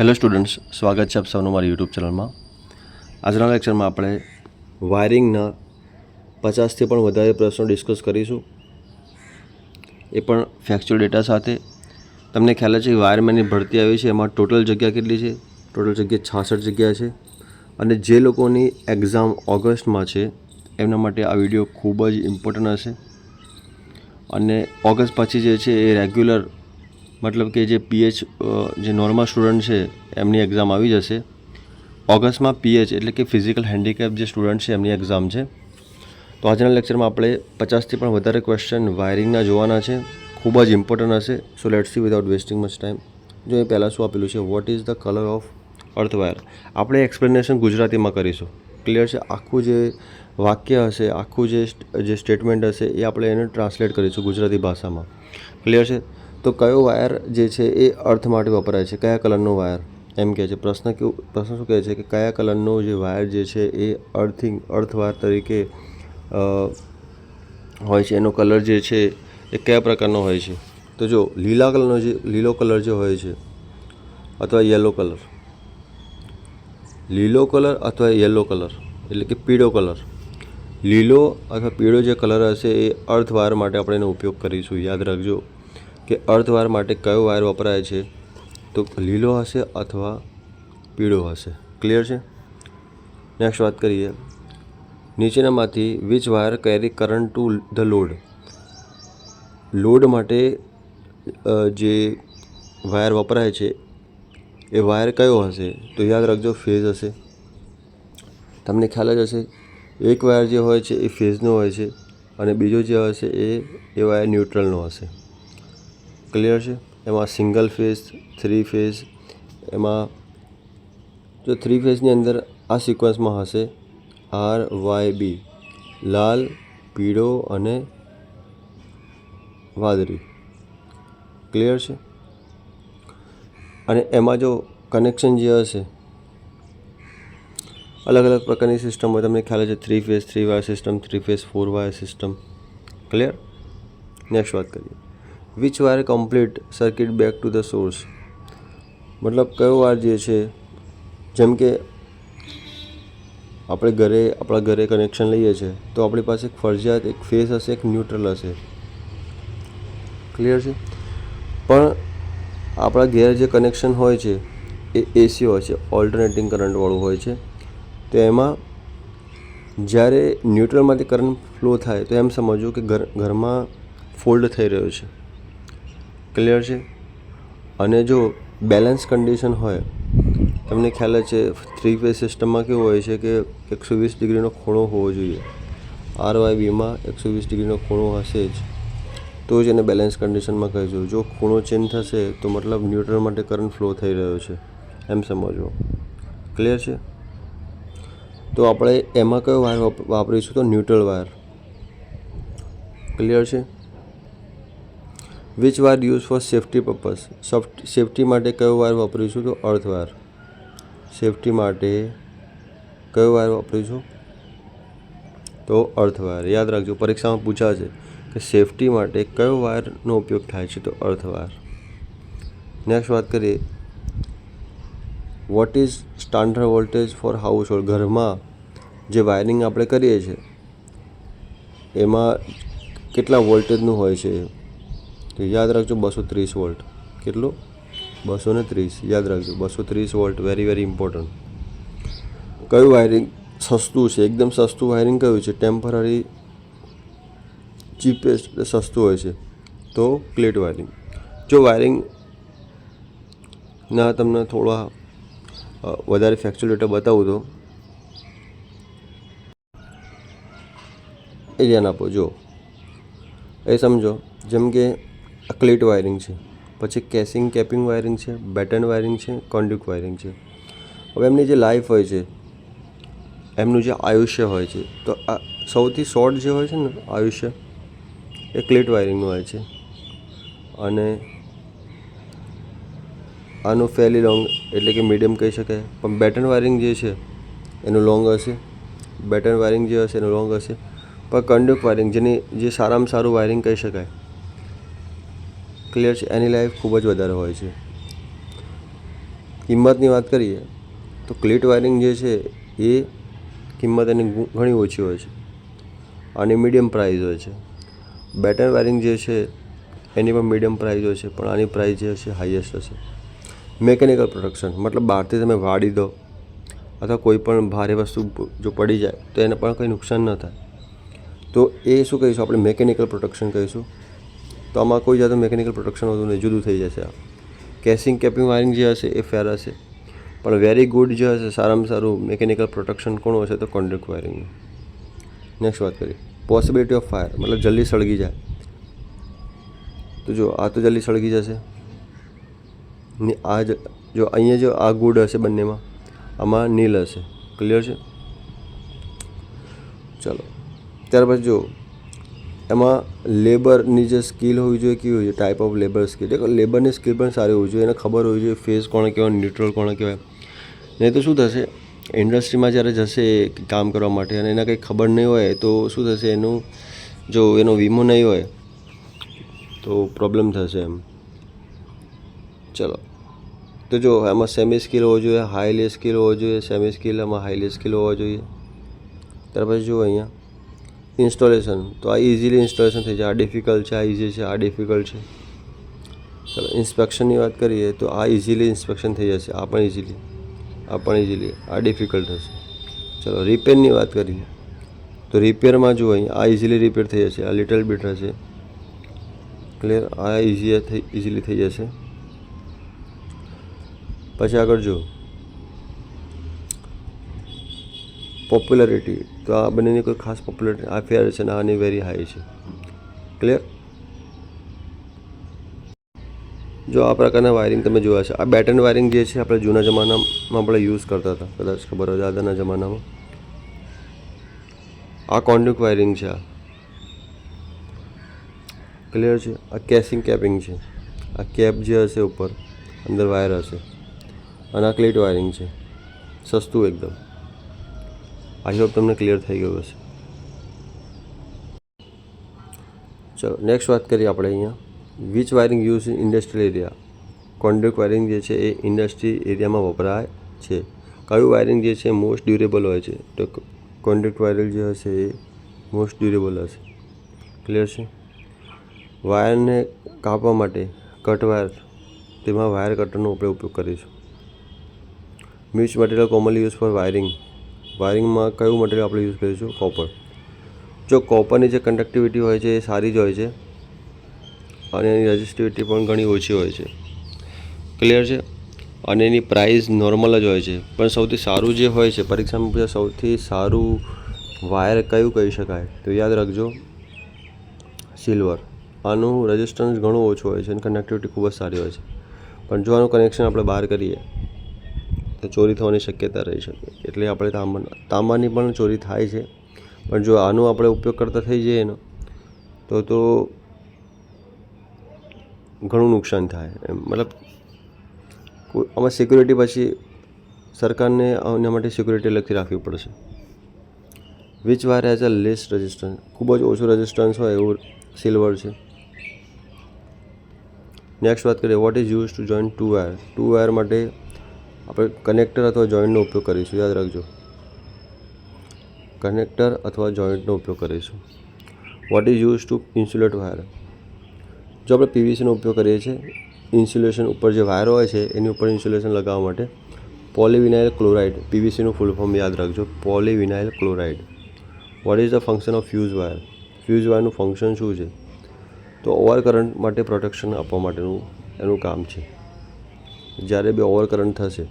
Hello students, સ્વાગત છે આપ સૌનું મારી યુટ્યુબ ચેનલમાં. આજના લેક્ચરમાં આપણે વાયરિંગના પચાસથી પણ વધારે પ્રશ્નો ડિસ્કસ કરીશું. એ પણ ફેક્ચ્યુઅલ ડેટા સાથે. તમને ખ્યાલ છે વાયરમેનની ભરતી આવી છે, એમાં ટોટલ જગ્યા કેટલી છે? ટોટલ જગ્યા છાસઠ જગ્યા છે. અને જે લોકોની એક્ઝામ ઓગસ્ટમાં છે, એમના માટે આ વીડિયો ખૂબ જ ઇમ્પોર્ટન્ટ હશે. અને ઓગસ્ટ પછી જે છે એ રેગ્યુલર મતલબ કે જે પીએચ જે નોર્મલ સ્ટુડન્ટ છે, એમની એક્ઝામ આવી જશે. ઓગસ્ટમાં પીએચ એટલે કે ફિઝિકલ હેન્ડીકેપ જે સ્ટુડન્ટ છે, એમની એક્ઝામ છે. તો આજના લેક્ચરમાં આપણે પચાસથી પણ વધારે ક્વેશ્ચન વાયરિંગના જોવાના છે. ખૂબ જ ઇમ્પોર્ટન્ટ હશે. So let see without wasting much time જો એ પહેલાં શું આપેલું છે what is the colour of earth wire આપણે એક્સપ્લેનેશન ગુજરાતીમાં કરીશું. ક્લિયર છે? આખું જે વાક્ય હશે, આખું જે જે સ્ટેટમેન્ટ હશે, એ આપણે એને ટ્રાન્સલેટ કરીશું ગુજરાતી ભાષામાં. ક્લિયર છે? તો કયો વાયર જે છે એ અર્થ માટે વપરાય છે? કયા કલરનો વાયર? એમ કહે છે. પ્રશ્ન કેવું, પ્રશ્ન શું કહે છે કે કયા કલરનો જે વાયર જે છે એ અર્થિંગ, અર્થવાર તરીકે હોય છે? એનો કલર જે છે એ કયા પ્રકારનો હોય છે? તો જો લીલા કલરનો જે, લીલો કલર જે હોય છે અથવા યલો કલર, લીલો કલર અથવા યલો કલર, એટલે કે પીળો કલર, લીલો અથવા પીળો જે કલર હશે એ અર્થવાર માટે આપણે એનો ઉપયોગ કરીશું. યાદ રાખજો. કે અર્ધવાર માટે કયો વાયર વપરાય છે? તો લીલો હશે અથવા પીળો હશે? ક્લિયર છે? નેક્સ્ટ વાત કરીએ. નીચેનામાંથી વીજ wire carry current to the load load માટે જે વાયર વપરાય છે, એ વાયર કયો હશે? તો યાદ રાખજો ફેઝ હશે. તમને ખ્યાલ જ હશે, એક વાયર જે હોય છે એ ફેઝનો હોય છે અને બીજો જે હશે એ એ વાયર ન્યુટ્રલનો હશે. ક્લિયર છે. એમાં સિંગલ ફેઝ થ્રી ફેઝ એમાં જો થ્રી ફેઝની અંદર આ સિક્વન્સમાં હશે આર વાય બી લાલ, પીળો અને વાદળી. ક્લિયર છે? અને એમાં જો કનેક્શન જે હશે, અલગ અલગ પ્રકારની સિસ્ટમ હોય, તમને ખ્યાલ છે three phase three wire system three phase four wire system clear next વાત કરીએ. Which wire complete circuit back to the source મતલબ કયો વાર જે છે, જેમ કે આપણે ઘરે, આપણા ઘરે કનેક્શન લઈએ છીએ તો આપણી પાસે એક ફરજિયાત, એક ફેસ હશે, એક ન્યુટ્રલ હશે. ક્લિયર છે? પણ આપણા ઘેર જે કનેક્શન હોય છે, એ એસી હોય છે ઓલ્ટરનેટિંગ કરંટવાળું હોય છે, તો એમાં જ્યારે ન્યુટ્રલમાંથી કરંટ ફ્લો થાય, તો એમ સમજવું કે ઘર, ઘરમાં ફોલ્ડ થઈ રહ્યો છે. ક્લિયર છે? અને જો બેલેન્સ કન્ડિશન હોય, તમને ખ્યાલ છે થ્રી ફેઝ સિસ્ટમમાં કેવું હોય છે કે એકસો વીસ ડિગ્રીનો ખૂણો હોવો જોઈએ. આર વાય વીમાં એકસો વીસ ડિગ્રીનો ખૂણો હશે જ. તો જ એને બેલેન્સ કન્ડિશનમાં કહેજો. જો ખૂણો ચેન્જ થશે, તો મતલબ ન્યુટ્રલ માટે કરંટ ફ્લો થઈ રહ્યો છે. એમ સમજવો. ક્લિયર છે? તો આપણે એમાં કયો વાયર વાપરીશું તો ન્યુટ્રલ વાયર ક્લિયર છે? Which wire use for safety purpose safety માટે કયો વાયર વાપરીશું તો અર્થવાર સેફ્ટી માટે કયો વાયર વાપરીશું તો અર્થવાર યાદ રાખજો, પરીક્ષામાં પૂછાશે કે સેફ્ટી માટે કયો વાયરનો ઉપયોગ થાય છે તો અર્થવાર નેક્સ્ટ વાત કરીએ. What is standard voltage for household ઘરમાં જે વાયરિંગ આપણે કરીએ છીએ, એમાં કેટલા વોલ્ટેજનું હોય છે? તો યાદ રાખજો બસો ત્રીસ વોલ્ટ. કેટલું? બસો ને ત્રીસ. યાદ રાખજો, બસો ત્રીસ વોલ્ટ વેરી વેરી ઇમ્પોર્ટન્ટ કયું વાયરિંગ સસ્તું છે? એકદમ સસ્તું વાયરિંગ કયું છે? ટેમ્પરરી ચીપેસ્ટ સસ્તું હોય છે. તો પ્લેટ વાયરિંગ જો વાયરિંગ ના તમને થોડા વધારે ફેક્ચ્યુઅલ ડેટા બતાવું તો. એ ધ્યાન આપો, જો. એ સમજો, જેમ કે આ ક્લિટ વાયરિંગ છે. પછી કેસિંગ, કેપિંગ વાયરિંગ છે, બેટન વાયરિંગ છે કોન્ડ્યુક વાયરિંગ છે. હવે એમની જે લાઈફ હોય છે, એમનું જે આયુષ્ય હોય છે, તો આ સૌથી શોર્ટ જે હોય છે ને, આયુષ્ય, એ ક્લિટ વાયરિંગનું હોય છે. અને આનું ફેલી લોંગ એટલે કે મીડિયમ કહી શકાય. પણ બેટન વાયરિંગ જે છે, એનું લોંગ હશે. બેટન વાયરિંગ જે હશે, એનું લોંગ હશે. પણ કન્ડ્યુક વાયરિંગ જેની જે સારામાં સારું વાયરિંગ કહી શકાય ક્લિયર છે, એની લાઈફ ખૂબ જ વધારે હોય છે. કિંમતની વાત કરીએ, તો ક્લિટ વાયરિંગ જે છે, એ કિંમત એની ઘણી ઓછી હોય છે અને મીડિયમ પ્રાઇઝ હોય છે. બેટર વાયરિંગ જે છે, એની પણ મીડિયમ પ્રાઇઝ હોય છે, પણ આની પ્રાઇઝ જે હશે હાઈએસ્ટ હશે. મેકેનિકલ પ્રોડક્શન મતલબ બહારથી તમે વાળી દો અથવા કોઈ પણ ભારે વસ્તુ જો પડી જાય, તો એને પણ કંઈ નુકસાન ન થાય. તો એ શું કહીશું? આપણે મેકેનિકલ પ્રોડક્શન કહીશું. તો આમાં કોઈ જાતનું મેકેનિકલ પ્રોટેક્શન હોતું નહીં, જુદું થઈ જશે આ. કેસિંગ કેપિંગ વાયરિંગ જે હશે એ ફેર હશે. પણ વેરી ગુડ જે હશે, સારામાં સારું મેકેનિકલ પ્રોટેક્શન કોણ હશે તો કોન્ટ્રેક્ટ વાયરિંગનું નેક્સ્ટ વાત કરી પોસિબિલિટી ઓફ ફાયર મતલબ જલ્દી સળગી જાય. તો જો આ તો જલ્દી સળગી જશે. ને આ જ જો અહીંયા જો આ ગુડ હશે બંનેમાં, આમાં નીલ હશે. ક્લિયર છે? ચલો. ત્યાર પછી જો એમાં લેબરની જે સ્કિલ હોવી જોઈએ, કેવી હોવી જોઈએ? ટાઈપ ઓફ લેબર સ્કિલ એટલે લેબરની સ્કિલ પણ સારી હોવી જોઈએ એને ખબર હોવી જોઈએ ફેસ કોણે કહેવાય ન્યુટ્રલ કોણે કહેવાય નહીં તો શું થશે? ઇન્ડસ્ટ્રીમાં જ્યારે જશે કામ કરવા માટે અને એને કંઈ ખબર નહીં હોય, તો શું થશે? એનું જો એનો વીમો નહીં હોય, તો પ્રોબ્લેમ થશે એમ. ચલો. તો જો એમાં સેમી સ્કિલ હોવો જોઈએ હાઈલી સ્કિલ હોવો જોઈએ સેમી સ્કિલ એમાં હાઈલી સ્કિલ હોવો જોઈએ. ત્યાર પછી જુઓ અહીંયા. ઇન્સ્ટોલેશન. તો આ ઇઝીલી ઇન્સ્ટોલેશન થઈ જાય. આ ડિફિકલ્ટ છે, આ ઇઝી છે, આ ડિફિકલ્ટ છે. ચાલો ઇન્સ્પેક્શનની વાત કરીએ તો આ ઇઝીલી ઇન્સ્પેક્શન થઈ જશે. આ પણ ઇઝીલી આ પણ ઇઝીલી આ ડિફિકલ્ટ હશે. ચલો રિપેરની વાત કરીએ. તો રિપેરમાં જુઓ, અહીં આ ઇઝીલી રિપેર થઈ જશે. આ લિટલ બીટ હશે. ક્લિયર આ ઇઝી ઇઝીલી થઈ જશે. પછી આગળ જો પોપ્યુલરિટી તો આ બંનેની કોઈ ખાસ પોપ્યુલરિટી આ ફેર છે અને આની વેરી હાઈ છે. ક્લિયર જો આ પ્રકારના વાયરિંગ તમે જોયા છે. આ બેટન વાયરિંગ જે છે, આપણે જૂના જમાનામાં આપણે યુઝ કરતા હતા. કદાચ ખબર હોય દાદાના જમાનામાં. આ કોન્ડ્યુક વાયરિંગ છે આ. ક્લિયર છે? આ કેસિંગ કેપિંગ છે. આ કેપ જે હશે ઉપર, અંદર વાયર હશે. અને આ ક્લિટ વાયરિંગ છે. સસ્તું એકદમ. આઈ હોપ તમને ક્લિયર થઈ ગયું હશે. ચલો નેક્સ્ટ વાત કરીએ આપણે અહીંયા. Which wiring use in industrial area conduct wiring જે છે એ ઇન્ડસ્ટ્રી એરિયામાં વપરાય છે. કયું વાયરિંગ જે છે મોસ્ટ ડ્યુરેબલ હોય છે? તો કોન્ડક્ટ વાયરિંગ જે હશે એ મોસ્ટ ડ્યુરેબલ હશે. ક્લિયર છે? વાયરને કાપવા માટે કટ વાયર તેમાં વાયર કટરનો આપણે ઉપયોગ કરીશું. Which material commonly use for wiring વાયરિંગમાં કયું મટીરિયલ આપણે યુઝ કરીશું? કોપર જો કોપરની જે કન્ડક્ટિવિટી હોય છે એ સારી જ હોય છે અને એની રજિસ્ટિવિટી પણ ઘણી ઓછી હોય છે. ક્લિયર છે? અને એની પ્રાઇસ નોર્મલ જ હોય છે. પણ સૌથી સારું જે હોય છે પરીક્ષામાં પૂછે સૌથી સારું વાયર કયું કહી શકાય? તો યાદ રાખજો સિલ્વર આનું રેઝિસ્ટન્સ ઘણું ઓછું હોય છે અને કનેક્ટિવિટી ખૂબ જ સારી હોય છે. પણ જો આનું કનેક્શન આપણે બહાર કરીએ તો ચોરી થવાની શક્યતા રહી શકે. એટલે આપણે તાંબા તાંબાની પણ ચોરી થાય છે. પણ જો આનો આપણે ઉપયોગ કરતા થઈ જઈએ એનો તો તો ઘણું નુકસાન થાય એમ. મતલબ આમાં સિક્યુરિટી પછી સરકારને આના માટે સિક્યુરિટી લગતી રાખવી પડશે. Which wire as a less resistance ખૂબ જ ઓછું રેઝિસ્ટન્સ હોય એવું સિલ્વર છે. નેક્સ્ટ વાત કરીએ what is use to join two wire two wire માટે આપણે કનેક્ટર અથવા જોઈન્ટનો ઉપયોગ કરીશું, યાદ રાખજો. કનેક્ટર અથવા જોઈન્ટનો ઉપયોગ કરીશું. What is use to insulate wire જો આપણે પીવીસીનો ઉપયોગ કરીએ છીએ ઇન્સ્યુલેશન ઉપર જે વાયર હોય છે, એની ઉપર ઇન્સ્યુલેશન લગાવવા માટે પોલીવિનાઇલ ક્લોરાઇડ પીવીસીનું ફૂલ ફોર્મ યાદ રાખજો polyvinyl chloride what is the function of fuse wire fuse વાયરનું function શું છે? તો ઓવર કરંટ માટે પ્રોટેક્શન આપવા માટેનું એનું કામ છે. જ્યારે બી ઓવર કરંટ થશે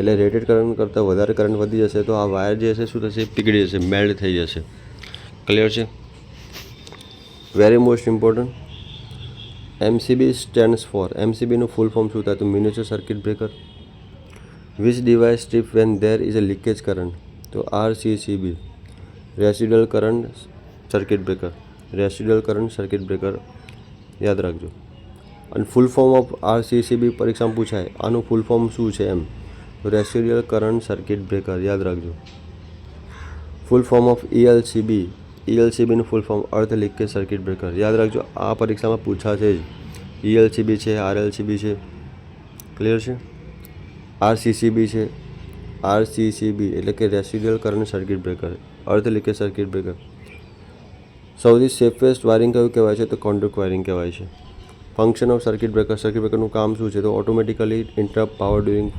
એટલે રેટેડ કરંટ કરતાં વધારે કરંટ વધી જશે તો આ વાયર જે હશે, શું થશે? પીગળી જશે મેલ્ટ થઈ જશે. ક્લિયર છે? Very most important MCB stands for એમસીબીનું full form શું થાય? તો miniature circuit breaker which device strip when there is a leakage current તો R C C B residual current circuit breaker residual current circuit breaker યાદ રાખજો. અને full form of R C C B પરીક્ષામાં પૂછાય, આનું full form શું છે એમ? રેસિડ્યુઅલ કરંટ સર્કિટ બ્રેકર, યાદ રાખજો. Full form of ELCB ઈએલસીબીનું full form earth leakage circuit breaker યાદ રાખજો, આ પરીક્ષામાં પૂછાશે જ. ઈએલસીબી છે આરએલસીબી છે. ક્લિયર છે? આરસીસીબી છે. આરસીસીબી એટલે કે residual current circuit breaker earth leakage circuit breaker સૌથી સેફેસ્ટ વાયરિંગ કયું કહેવાય છે? તો કોન્ડક્ટ વાયરિંગ કહેવાય છે. Function of circuit breaker circuit બ્રેકરનું કામ શું છે? તો automatically interrupt power during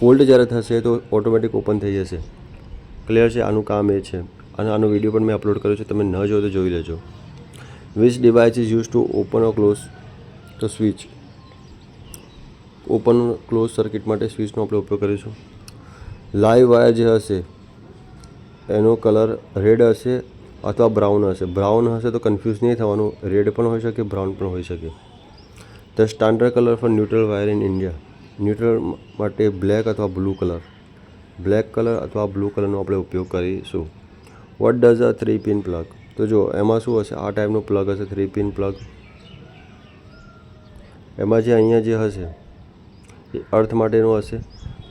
fault જ્યારે થશે તો ઓટોમેટિક ઓપન થઈ જશે. ક્લિયર છે? આનું કામ એ છે. અને આનો વીડિયો પણ મેં અપલોડ કર્યો છે. તમે ન જો તો જોઈ લેજો. Which device is use to open or close તો સ્વિચ ઓપન ક્લોઝ સર્કિટ માટે સ્વિચનો આપણે ઉપયોગ કરીશું. લાઈવ વાયર જે હશે, એનો કલર રેડ હશે અથવા બ્રાઉન હશે. બ્રાઉન હશે તો કન્ફ્યુઝ નહીં થવાનું. રેડ પણ હોઈ શકે બ્રાઉન પણ હોઈ શકે. The standard colour for neutral wire in India neutral માટે બ્લેક અથવા બ્લુ કલર. બ્લેક કલર અથવા બ્લુ કલરનો આપણે ઉપયોગ કરીશું. What does a three pin plug તો જો, એમાં શું હશે? આ ટાઈપનું પ્લગ હશે થ્રી પિન પ્લગ એમાં જે અહીંયા જે હશે, એ અર્થ માટેનું હશે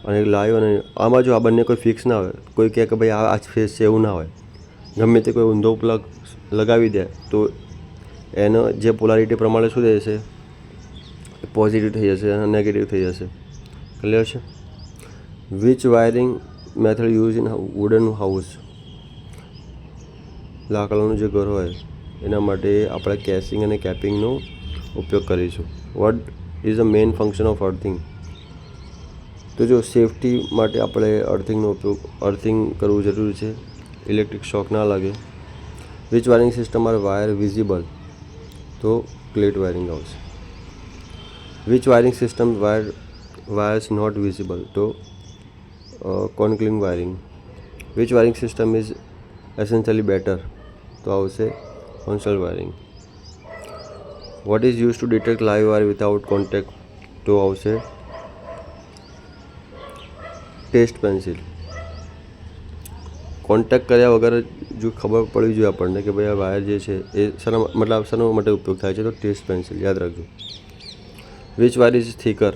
અને લાઈવ અને આમાં જો આ બંને કોઈ ફિક્સ ના હોય, કોઈ કહે કે ભાઈ આ ફેસ છે એવું ના હોય, ગમે તે કોઈ ઊંધો પ્લગ લગાવી દે, તો એનો જે પોલારિટી પ્રમાણે શું થશે પોઝિટિવ થઈ જશે અને નેગેટિવ થઈ જશે. ક્લિયર છે? Which wiring method use in wooden house લાકડાનું જે ઘર હોય, એના માટે આપણે કેસિંગ અને કેપિંગનો ઉપયોગ કરીશું. What is a main function of earthing તો જો સેફટી માટે આપણે અર્થિંગનો ઉપયોગ અર્થિંગ કરવું જરૂરી છે ઇલેક્ટ્રિક શોક ના લાગે which wiring system are wire visible તો પ્લેટ વાયરિંગ આવશે. Which wiring system wire wires not visible તો concealing wiring which wiring system is essentially better તો આવશે conceal wiring what is use to detect live wire without contact તો આવશે test pencil contact કર્યા વગર જો ખબર પડવી જોઈએ આપણને કે ભાઈ આ વાયર જે છે એ શાના મતલબ શાના માટે ઉપયોગ થાય છે? તો ટેસ્ટ પેન્સિલ યાદ રાખજો. વિચ વાયર ઇઝ થીકર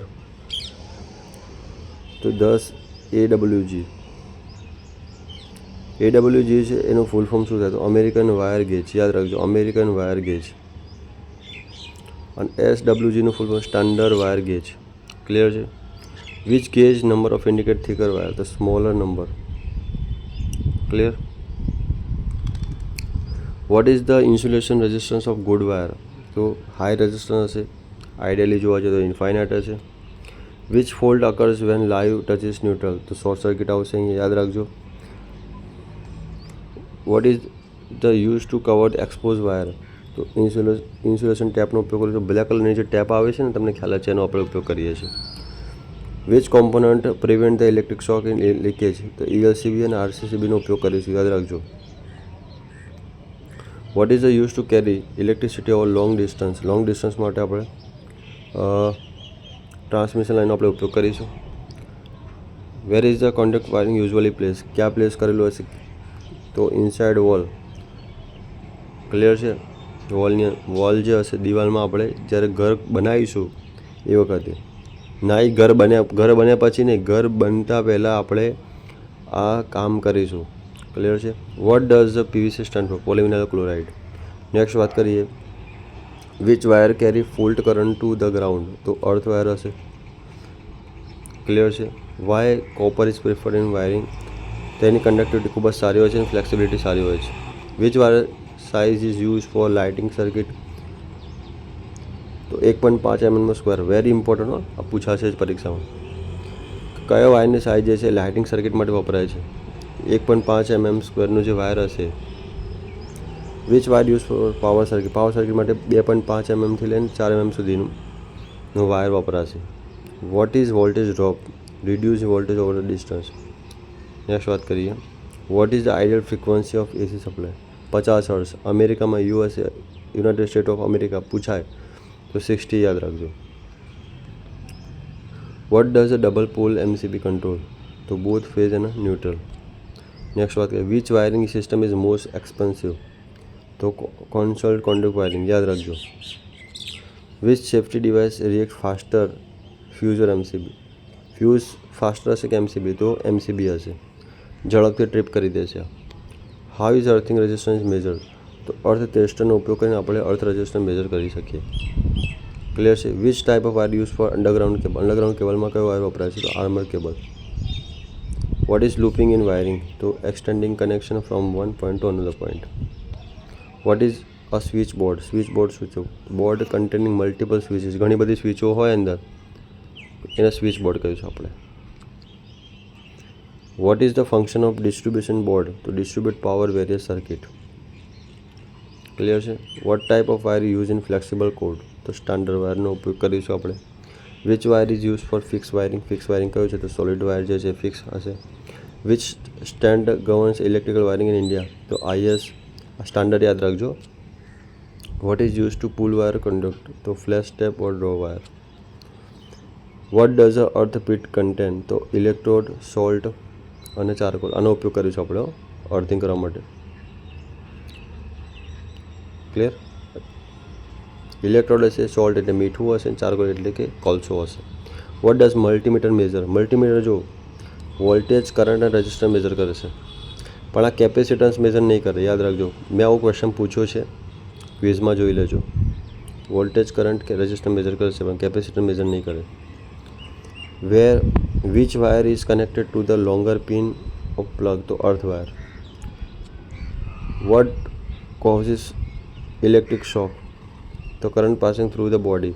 તો દસ A W G A W જી છે, એનું ફૂલ ફોર્મ શું થાય? તો અમેરિકન વાયર ગેજ યાદ રાખજો અમેરિકન વાયર ગેજ અને S W જીનું full form standard wire gauge clear છે? Which gauge number of indicate thicker wire the smaller number clear what is the insulation resistance of good wire તો high resistance હશે. Ideally જોવા જઈએ તો infinite હશે. Which fault occurs when live touches neutral તો short circuit આવશે અહીંયા યાદ રાખજો. What is the use to cover expose wire તો ઇન્સ્યુલેશન ઇન્સ્યુલેશન ટેપનો ઉપયોગ કરીશું બ્લેક કલરની જે ટેપ આવે છે ને, તમને ખ્યાલ છે, એનો આપણે ઉપયોગ કરીએ છીએ. Which component prevent the electric shock in leakage તો ઈએલસીબી અને આરસીસીબીનો ઉપયોગ કરીશું યાદ રાખજો. What is the use to carry electricity over long distance long distance માટે આપણે ટ્રાન્સમિશન લાઈનનો આપણે ઉપયોગ કરીશું. Where is the contact wiring usually place ક્યાં પ્લેસ કરેલું હશે? તો ઇનસાઇડ વોલ ક્લિયર છે? વોલની વોલ જે હશે, દિવાલમાં આપણે જ્યારે ઘર બનાવીશું એ વખતે. ના, એ ઘર બન્યા ઘર બન્યા પછી નહીં, ઘર બનતા પહેલાં આપણે આ કામ કરીશું. ક્લિયર છે? What does the PVC stand for polyvinyl chloride next વાત કરીએ. Which wire carry fault current to the ground તો અર્થ વાયર હશે ક્લિયર છે why copper is preferred in wiring તેની કન્ડક્ટિવિટી ખૂબ જ સારી હોય છે અને ફ્લેક્સિબિલિટી સારી હોય છે which wire size is use for lighting circuit તો એક પોઈન્ટ પાંચ એમએમનો સ્ક્વેર વેરી ઇમ્પોર્ટન્ટ આ પૂછાશે જ પરીક્ષામાં કયો વાયરની સાઇઝ જે છે લાઇટિંગ સર્કિટ માટે વપરાય છે એક પોઈન્ટ પાંચ એમએમ સ્ક્વેરનું જે વાયર હશે which wire use for power circuit power circuit માટે બે પોઈન્ટ પાંચ એમએમથી લઈને ચાર એમએમ સુધીનું વાયર વપરાશે. What is voltage drop reduce voltage over distance next વાત કરીએ. What is the ideal frequency of AC supply પચાસ હર્સ અમેરિકામાં USA United State of America પૂછાય, તો સિક્સટી યાદ રાખજો. What does a double pole MCB control તો both phase and neutral next વાત કરીએ. Which wiring system is most expensive તો કોન્સલ્ટ કોન્ડક્ટ વાયરિંગ યાદ રાખજો. Which safety device react faster fuse or MCB fuse faster હશે કે MCB તો MCB હશે. ઝડપથી ટ્રીપ કરી દેશે how is earthing resistance measure તો અર્થ ટેસ્ટરનો ઉપયોગ કરીને આપણે અર્થ રેઝિસ્ટન્સ મેજર કરી શકીએ. ક્લિયર છે? Which type of wire use for underground cable underground કેબલમાં કયો વાયર વપરાય છે? તો armour cable what is looping in wiring તો extending connection from one point to another point what is a switch board switch board શું છે? Board containing multiple સ્વિચીસ ઘણી બધી સ્વિચો હોય અંદર. એને સ્વિચ બોર્ડ કહીશું આપણે. What is the function of distribution board to distribute power various circuit clear છે? What type of wire use in flexible cord તો સ્ટાન્ડર્ડ વાયરનો ઉપયોગ કરીશું આપણે. Which wire is use for fix wiring fix wiring કયું છે? તો solid wire જે છે ફિક્સ હશે. Which stand governs electrical wiring in India તો આઈએસ સ્ટાન્ડર્ડ યાદ રાખજો. What is use to pull wire conduct તો flash tape or draw wire what does a earth pit contain તો ઇલેક્ટ્રોડ સોલ્ટ અને charcoal આનો ઉપયોગ કરીશું આપણે અર્થિંગ કરવા માટે. ક્લિયર ઇલેક્ટ્રોડ હશે સોલ્ટ એટલે મીઠું હશે ચારકોલ એટલે કે કોલસો હશે. What does multimeter measure multimeter જો વોલ્ટેજ કરંટ અને રજિસ્ટર મેજર કરે છે. પણ આ કેપેસિટન્સ મેઝર નહીં કરે. યાદ રાખજો, મેં આવો ક્વેશ્ચન પૂછ્યો છે. ક્વિઝમાં જોઈ લેજો. વોલ્ટેજ કરંટ કે રજિસ્ટર મેઝર કરે છે, પણ કેપેસિટર મેઝર નહીં કરે. Where which wire is connected to the longer pin of plug તો earth wire what causes electric shock તો current passing through the body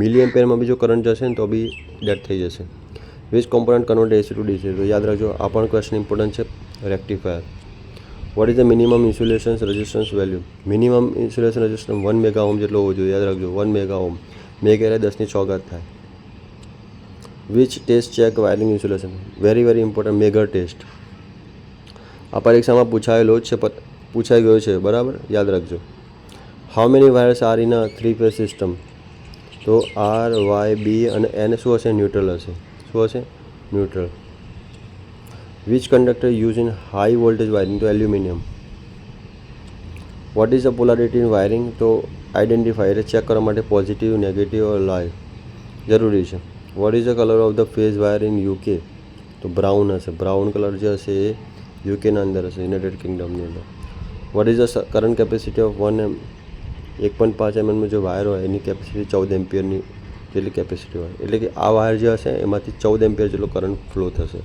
milli પેરમાં બી જો કરંટ જશે ને, તો બી ડેથ થઈ જશે. Which component convert AC to DC તો યાદ રાખજો, આ પણ ક્વેશ્ચન ઇમ્પોર્ટન્ટ છે. Rectifier what is the minimum insulation resistance value minimum insulation resistance one mega ohm જેટલો હોવો જોઈએ, યાદ રાખજો વન મેગા ઓમ મેગા એટલે દસની ચોગાત થાય. Which test check wiring insulation very very important megger test આ પરીક્ષામાં પૂછાયેલો જ છે પૂછાઈ ગયો છે, બરાબર? યાદ રાખજો. How many wires are in a three phase system તો આર વાય બી અને એન શું હશે? ન્યુટ્રલ હશે. શું હશે? Neutral which conductor use in high voltage wiring to aluminium what is a polarity in wiring તો આઈડેન્ટિફાઈ એટલે check કરવા માટે પોઝિટિવ નેગેટિવ ઓર લાઈવ જરૂરી છે what is the colour of the phase wire in UK તો brown હશે brown colour જે હશે એ યુકેના અંદર હશે યુનાઇટેડ કિંગડમની અંદર what is the current capacity of one M એક પોઈન્ટ પાંચ એમએમનો જે વાયર હોય એની કેપેસિટી ચૌદ એમ્પિયરની જેટલી કેપેસિટી હોય એટલે કે આ વાયર જે હશે, એમાંથી ચૌદ એમ્પિયર જેટલો કરંટ ફ્લો થશે।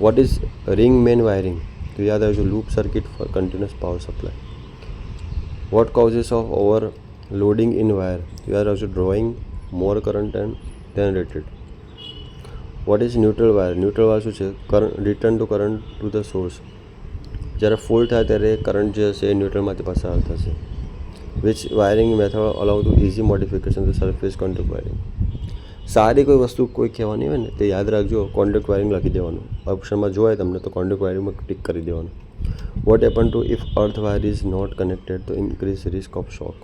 What is ring main wiring તો યાદ રાખજો loop circuit for continuous power supply what causes of over loading in wire તો યાદ રાખજો drawing more current and generated what is neutral wire neutral wire શું છે? Current return to current to the source જ્યારે full થાય ત્યારે current જે હશે એ ન્યુટ્રલમાંથી પસાર થશે which wiring method allow to easy modification to surface contact wiring સારી કોઈ વસ્તુ કોઈ કહેવાની હોય ને, તે યાદ રાખજો કોન્ટેક્ટ વાયરિંગ લખી દેવાનું. ઓપ્શનમાં જોવાય તમને તો કોન્ટેક્ટ વાયરિંગમાં ટિક કરી દેવાનું. What happen to if earth wire is not connected તો increase risk of shock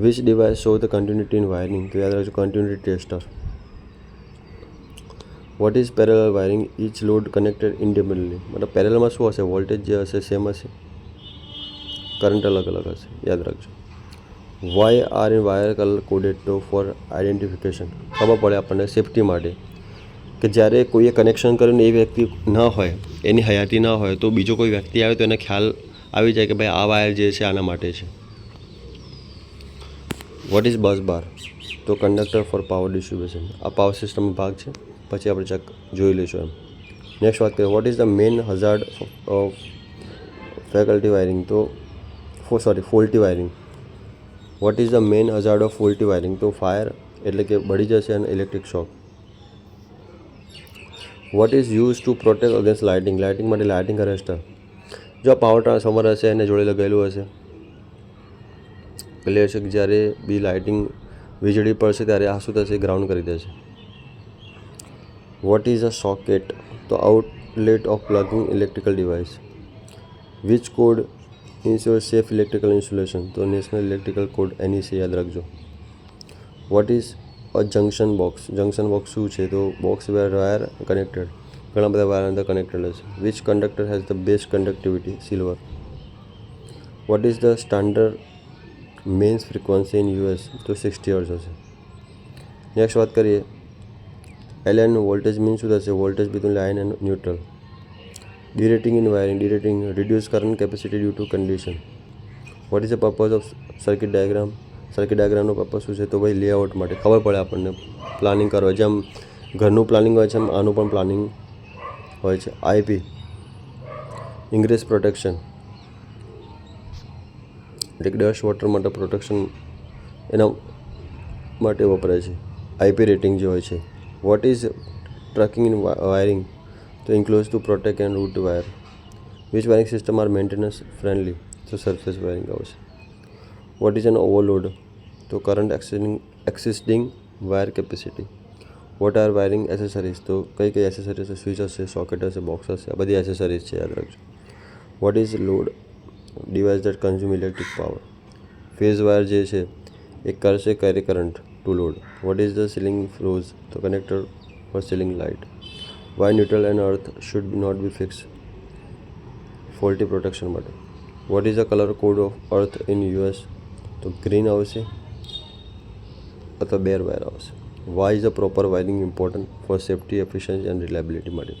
which device show the continuity in wiring તો યાદ રાખજો continuity tester what is parallel wiring each load connected independently મતલબ પેરેલમાં શું હશે? વોલ્ટેજ જે હશે સેમ હશે. કરંટ અલગ અલગ હશે. યાદ રાખજો. Why are in wire colour coded to for identification ખબર પડે આપણને સેફટી માટે કે જ્યારે કોઈએ કનેક્શન કર્યું ને એ વ્યક્તિ ન હોય, એની હયાતી ન હોય, તો બીજો કોઈ વ્યક્તિ આવે તો એને ખ્યાલ આવી જાય કે ભાઈ આ વાયર જે છે આના માટે છે. વોટ ઇઝ બસ બાર તો કંડક્ટર ફોર પાવર ડિસ્ટ્રીબ્યુશન આ પાવર સિસ્ટમનો ભાગ છે. પછી આપણે ચેક જોઈ લઈશું એમ. નેક્સ્ટ વાત કરીએ. What is the main hazard of faculty wiring તો, ફો sorry faulty wiring what is the main hazard of faulty wiring તો ફાયર એટલે કે બળી જશે અને electric shock what is use to protect against lighting lighting માટે લાઇટિંગ અરેસ્ટર જો પાવર ટ્રાન્સફોર્મર હશે, એને જોડે લગાવેલું હશે. ક્લિયર છે કે જ્યારે બી લાઇટિંગ વીજળી પડશે, ત્યારે આ શું થશે? ગ્રાઉન્ડ કરી દેશે. વોટ ઇઝ અ સોકેટ તો outlet of plugging electrical device which code ensure safe electrical insulation. તો નેશનલ ઇલેક્ટ્રિકલ કોડ એની છે યાદ રાખજો. What is a junction box junction box શું છે? તો બોક્સ વેર વાયર કનેક્ટેડ ઘણા બધા વાયર અંદર કનેક્ટેડ હશે which conductor has the best conductivity silver what is the standard mains frequency in US તો સિક્સટી હર્ટ્ઝ હશે. નેક્સ્ટ વાત કરીએ. એલ એન વોલ્ટેજ મીન શું થશે? Voltage between line and neutral derating in wiring derating reduce current capacity due to condition what is the purpose of circuit diagram circuit ડાયાગ્રામનો purpose શું છે? તો ભાઈ layout માટે ખબર પડે આપણને. પ્લાનિંગ કરવા જેમ ઘરનું પ્લાનિંગ હોય છે, એમ આનું પણ પ્લાનિંગ હોય છે. આઈપી ઇંગ્રેસ પ્રોટેક્શન એટલે ડસ્ટ વોટર માટે પ્રોટેક્શન એના માટે વપરાય છે. આઈપી રેટિંગ જે હોય છે. What is trunking in wiring તો enclose to protect and route wire which wiring system are maintenance friendly તો સરફેસ વાયરિંગ આવશે વોટ ઇઝ એન ઓવરલોડ તો current exceeding exceeding wire capacity what are wiring accessories તો કઈ કઈ accessories છે switch હશે socket હશે બોક્સ હશે આ બધી એસેસરીઝ છે યાદ રાખજો what is load device that consume electric power phase wire જે છે એ કરશે carry current to load what is the ceiling flows તો connector for ceiling light why neutral and earth should not be fix faulty protection માટે. What is a colour code of earth in US તો green આવશે અથવા bare wire આવશે. Why is a proper wiring important for safety efficiency and reliability માટે?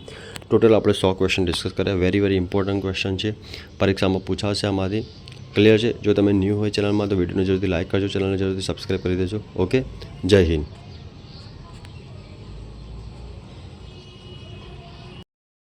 Total આપણે સો question discuss કર્યા. Very very important question છે. પરીક્ષામાં પૂછાશે આમાંથી. ક્લિયર છે? જો તમે ન્યૂ હોય ચેનલમાં તો વિડીયોને જરૂરથી લાઇક કરજો. ચેનલને જરૂરથી સબસ્ક્રાઈબ કરી દેજો. ઓકે જય હિન્દ.